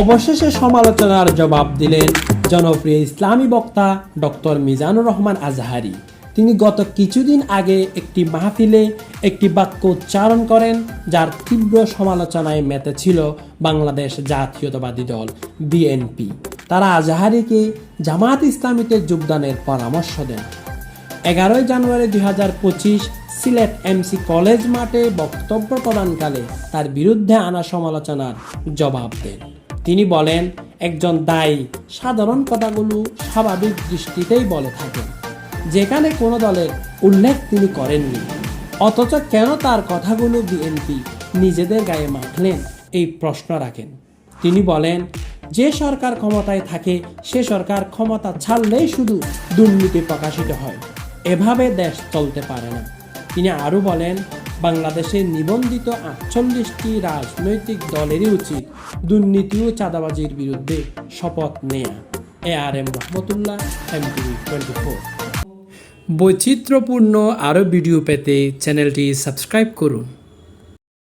অবশেষে সমালোচনার জবাব দিলেন জনপ্রিয় ইসলামী বক্তা ডক্টর মিজানুর রহমান আজহারি। তিনি গত কিছুদিন আগে একটি মাহফিলে একটি বাক্য উচ্চারণ করেন, যার তীব্র সমালোচনায় মেতেছিল বাংলাদেশ জাতীয়তাবাদী দল, বিএনপি। তারা আজহারিকে জামাত ইসলামীতে যোগদানের পরামর্শ দেন। এগারোই জানুয়ারি দুই হাজার পঁচিশ সিলেট এমসি কলেজ মাঠে বক্তব্য প্রদানকালে তার বিরুদ্ধে আনা সমালোচনার জবাব দেন। তিনি বলেন, একজন দায়ী, সাধারণ কথাগুলো স্বাভাবিক দৃষ্টিতেই বলে থাকেন যেখানে কোনো দলের উল্লেখ তিনি করেননি। অথচ কেন তার কথাগুলো বিএনপি নিজেদের গায়ে মাখলেন, এই প্রশ্ন রাখেন। তিনি বলেন, যে সরকার ক্ষমতায় থাকে, সে সরকার ক্ষমতা ছাড়লেই শুধু দুর্নীতি প্রকাশিত হয়। এভাবে দেশ চলতে পারে না। তিনি আরও বলেন বাংলাদেশের নিবন্ধিত আটচল্লিশটি রাজনৈতিক দলেরই উচিত দুর্নীতি ও চাঁদাবাজির বিরুদ্ধে শপথ নেয়া। A R M Rahmatullah twenty four. বৈচিত্র্যপূর্ণ আরও ভিডিও পেতে চ্যানেলটি সাবস্ক্রাইব করুন।